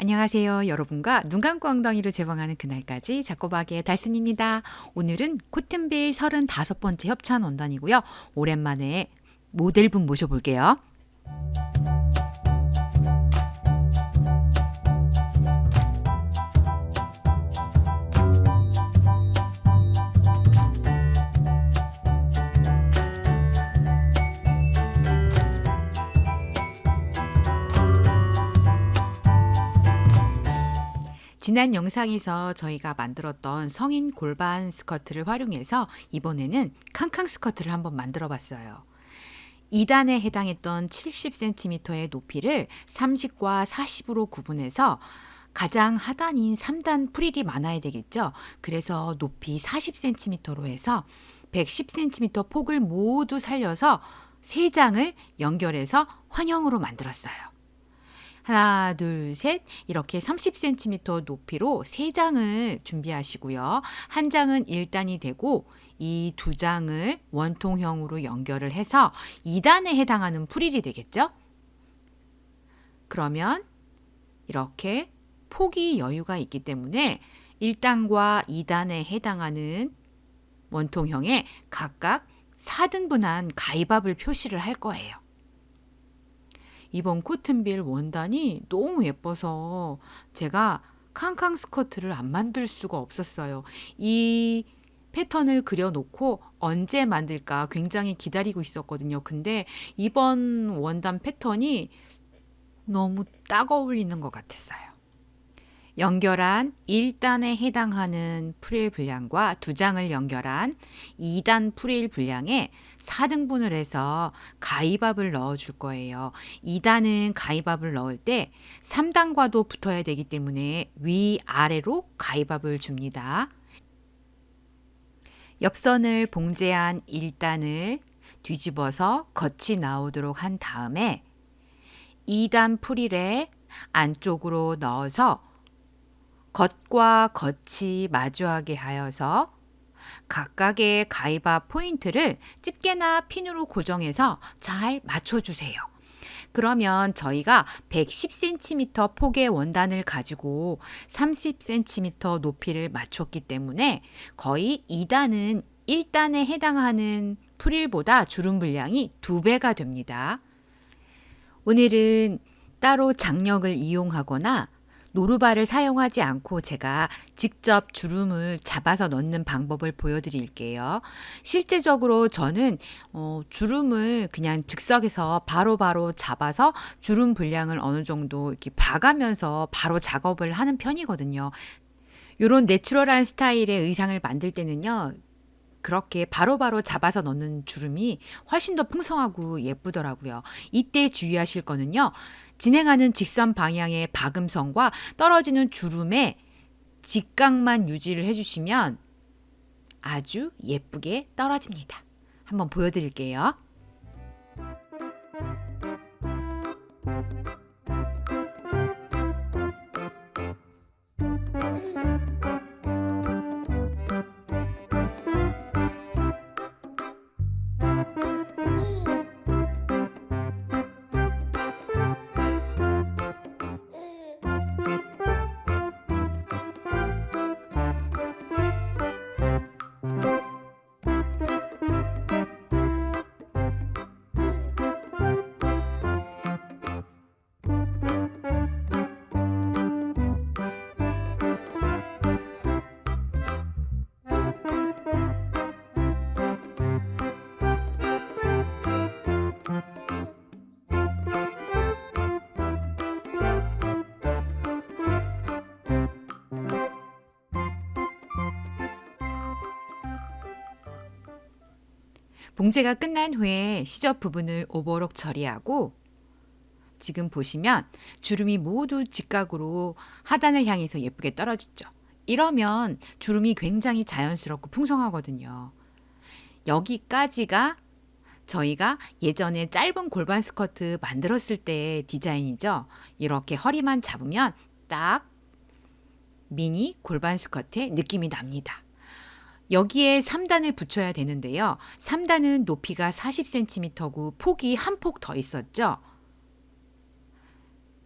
안녕하세요. 여러분과 눈 감고 엉덩이로 재방하는 그날까지 작고박의 달순입니다. 오늘은 코튼빌 35번째 협찬 원단이고요. 오랜만에 모델분 모셔볼게요. 지난 영상에서 저희가 만들었던 성인 골반 스커트를 활용해서 이번에는 캉캉 스커트를 한번 만들어 봤어요. 2단에 해당했던 70cm의 높이를 30과 40으로 구분해서 가장 하단인 3단 프릴이 많아야 되겠죠. 그래서 높이 40cm로 해서 110cm 폭을 모두 살려서 3장을 연결해서 환형으로 만들었어요. 하나, 둘, 셋. 이렇게 30cm 높이로 세 장을 준비하시고요. 한 장은 1단이 되고 이 두 장을 원통형으로 연결을 해서 2단에 해당하는 프릴이 되겠죠? 그러면 이렇게 폭이 여유가 있기 때문에 1단과 2단에 해당하는 원통형에 각각 4등분한 가위밥을 표시를 할 거예요. 이번 코튼빌 원단이 너무 예뻐서 제가 캉캉 스커트를 안 만들 수가 없었어요. 이 패턴을 그려놓고 언제 만들까 굉장히 기다리고 있었거든요. 근데 이번 원단 패턴이 너무 딱 어울리는 것 같았어요. 연결한 1단에 해당하는 프릴 분량과 두 장을 연결한 2단 프릴 분량에 4등분을 해서 가위밥을 넣어 줄 거예요. 2단은 가위밥을 넣을 때 3단과도 붙어야 되기 때문에 위아래로 가위밥을 줍니다. 옆선을 봉제한 1단을 뒤집어서 겉이 나오도록 한 다음에 2단 프릴에 안쪽으로 넣어서 겉과 겉이 마주하게 하여서 각각의 가위바 포인트를 집게나 핀으로 고정해서 잘 맞춰주세요. 그러면 저희가 110cm 폭의 원단을 가지고 30cm 높이를 맞췄기 때문에 거의 2단은 1단에 해당하는 프릴보다 주름 분량이 2배가 됩니다. 오늘은 따로 장력을 이용하거나 노루발을 사용하지 않고 제가 직접 주름을 잡아서 넣는 방법을 보여드릴게요. 실제적으로 저는 어, 주름을 그냥 즉석에서 바로바로 바로 잡아서 주름 분량을 어느 정도 이렇게 봐가면서 바로 작업을 하는 편이거든요. 이런 내추럴한 스타일의 의상을 만들 때는요. 그렇게 바로바로 바로 잡아서 넣는 주름이 훨씬 더 풍성하고 예쁘더라고요. 이때 주의하실 거는요. 진행하는 직선 방향의 박음선과 떨어지는 주름의 직각만 유지를 해주시면 아주 예쁘게 떨어집니다. 한번 보여드릴게요. 봉제가 끝난 후에 시접 부분을 오버록 처리하고 지금 보시면 주름이 모두 직각으로 하단을 향해서 예쁘게 떨어지죠. 이러면 주름이 굉장히 자연스럽고 풍성하거든요. 여기까지가 저희가 예전에 짧은 골반 스커트 만들었을 때 디자인이죠. 이렇게 허리만 잡으면 딱 미니 골반 스커트의 느낌이 납니다. 여기에 3단을 붙여야 되는데요. 3단은 높이가 40cm고 폭이 한 폭 더 있었죠.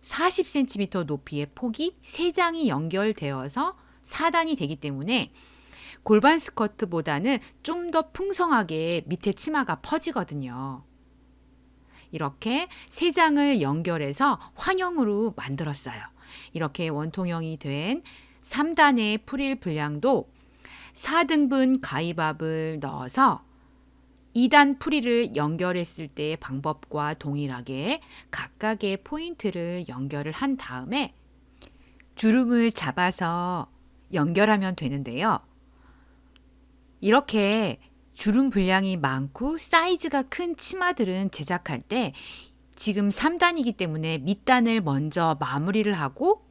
40cm 높이의 폭이 3장이 연결되어서 4단이 되기 때문에 골반 스커트보다는 좀 더 풍성하게 밑에 치마가 퍼지거든요. 이렇게 세 장을 연결해서 환형으로 만들었어요. 이렇게 원통형이 된 3단의 프릴 분량도 4등분 가위밥을 넣어서 2단 프릴을 연결했을 때의 방법과 동일하게 각각의 포인트를 연결을 한 다음에 주름을 잡아서 연결하면 되는데요. 이렇게 주름 분량이 많고 사이즈가 큰 치마들은 제작할 때 지금 3단이기 때문에 밑단을 먼저 마무리를 하고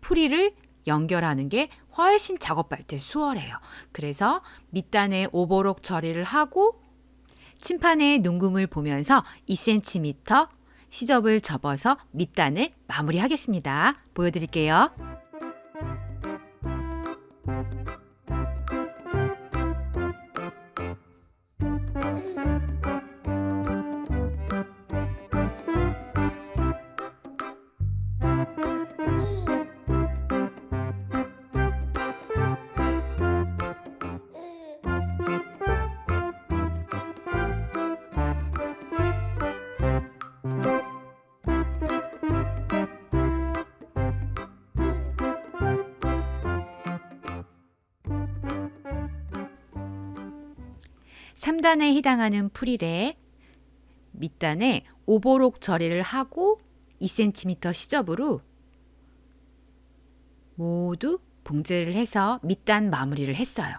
프릴을 연결하는 게 훨씬 작업할 때 수월해요. 그래서 밑단에 오버록 처리를 하고 침판에 눈금을 보면서 2cm 시접을 접어서 밑단을 마무리하겠습니다. 보여드릴게요. 삼단에 해당하는 프릴에 밑단에 오버록 처리를 하고 2cm 시접으로 모두 봉제를 해서 밑단 마무리를 했어요.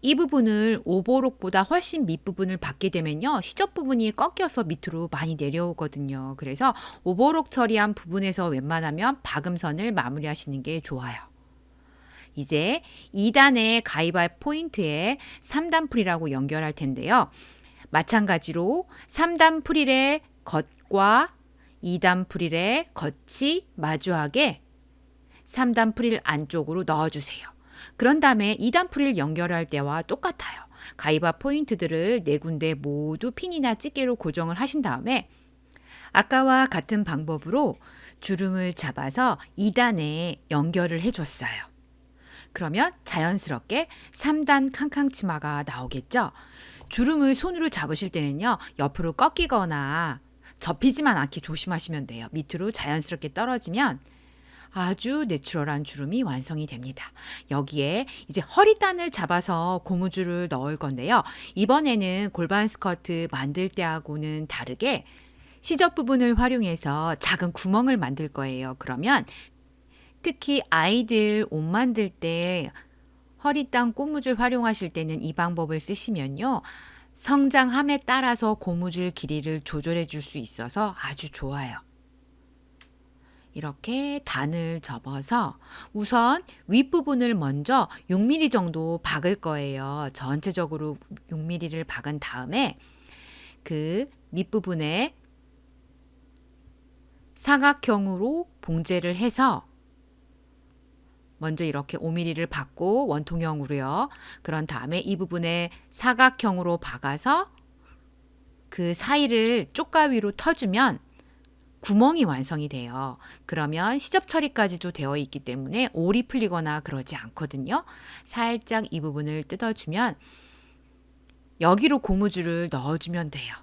이 부분을 오버록보다 훨씬 밑부분을 받게 되면요. 시접 부분이 꺾여서 밑으로 많이 내려오거든요. 그래서 오버록 처리한 부분에서 웬만하면 박음선을 마무리하시는 게 좋아요. 이제 2단의 가위바위 포인트에 3단 프릴하고 연결할 텐데요. 마찬가지로 3단 프릴의 겉과 2단 프릴의 겉이 마주하게 3단 프릴 안쪽으로 넣어주세요. 그런 다음에 2단 프릴 연결할 때와 똑같아요. 가위바 포인트들을 네 군데 모두 핀이나 찌개로 고정을 하신 다음에 아까와 같은 방법으로 주름을 잡아서 2단에 연결을 해줬어요. 그러면 자연스럽게 3단 캉캉 치마가 나오겠죠. 주름을 손으로 잡으실 때는요. 옆으로 꺾이거나 접히지만 않게 조심하시면 돼요. 밑으로 자연스럽게 떨어지면 아주 내추럴한 주름이 완성이 됩니다. 여기에 이제 허리단을 잡아서 고무줄을 넣을 건데요. 이번에는 골반 스커트 만들 때하고는 다르게 시접 부분을 활용해서 작은 구멍을 만들 거예요. 그러면 특히 아이들 옷 만들 때 허리단 고무줄 활용하실 때는 이 방법을 쓰시면요. 성장함에 따라서 고무줄 길이를 조절해 줄 수 있어서 아주 좋아요. 이렇게 단을 접어서 우선 윗부분을 먼저 6mm 정도 박을 거예요. 전체적으로 6mm를 박은 다음에 그 밑부분에 사각형으로 봉제를 해서 먼저 이렇게 5mm를 박고 원통형으로요. 그런 다음에 이 부분에 사각형으로 박아서 그 사이를 쪽가위로 터주면 구멍이 완성이 돼요. 그러면 시접 처리까지도 되어 있기 때문에 올이 풀리거나 그러지 않거든요. 살짝 이 부분을 뜯어주면 여기로 고무줄을 넣어주면 돼요.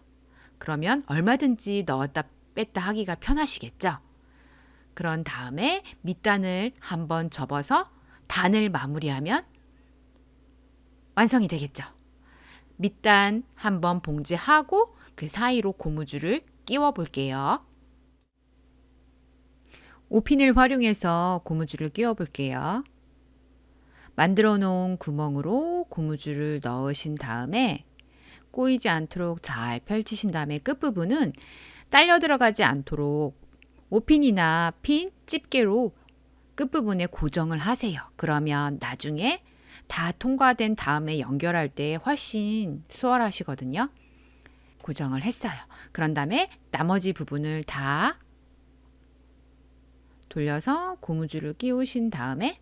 그러면 얼마든지 넣었다 뺐다 하기가 편하시겠죠? 그런 다음에 밑단을 한번 접어서 단을 마무리하면 완성이 되겠죠. 밑단 한번 봉지하고 그 사이로 고무줄을 끼워 볼게요. 오핀을 활용해서 고무줄을 끼워 볼게요. 만들어 놓은 구멍으로 고무줄을 넣으신 다음에 꼬이지 않도록 잘 펼치신 다음에 끝부분은 딸려 들어가지 않도록 오핀이나 핀, 집게로 끝부분에 고정을 하세요. 그러면 나중에 다 통과된 다음에 연결할 때 훨씬 수월하시거든요. 고정을 했어요. 그런 다음에 나머지 부분을 다 돌려서 고무줄을 끼우신 다음에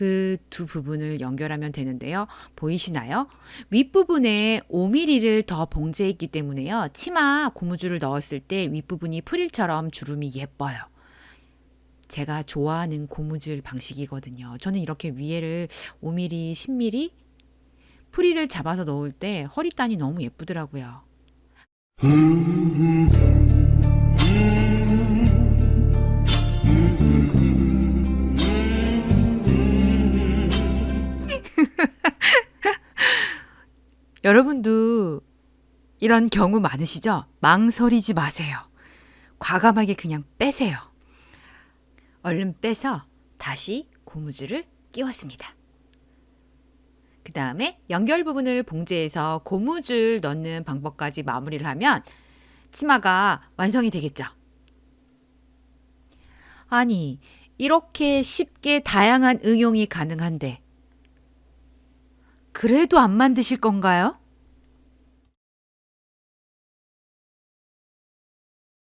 그 두 부분을 연결하면 되는데요. 보이시나요? 윗부분에 5mm를 더 봉제했기 때문에요. 치마 고무줄을 넣었을 때 윗부분이 프릴처럼 주름이 예뻐요. 제가 좋아하는 고무줄 방식이거든요. 저는 이렇게 위에를 5mm, 10mm 프릴을 잡아서 넣을 때 허리단이 너무 예쁘더라고요. 여러분도 이런 경우 많으시죠? 망설이지 마세요. 과감하게 그냥 빼세요. 얼른 빼서 다시 고무줄을 끼웠습니다. 그 다음에 연결 부분을 봉제해서 고무줄 넣는 방법까지 마무리를 하면 치마가 완성이 되겠죠. 아니, 이렇게 쉽게 다양한 응용이 가능한데, 그래도 안 만드실 건가요?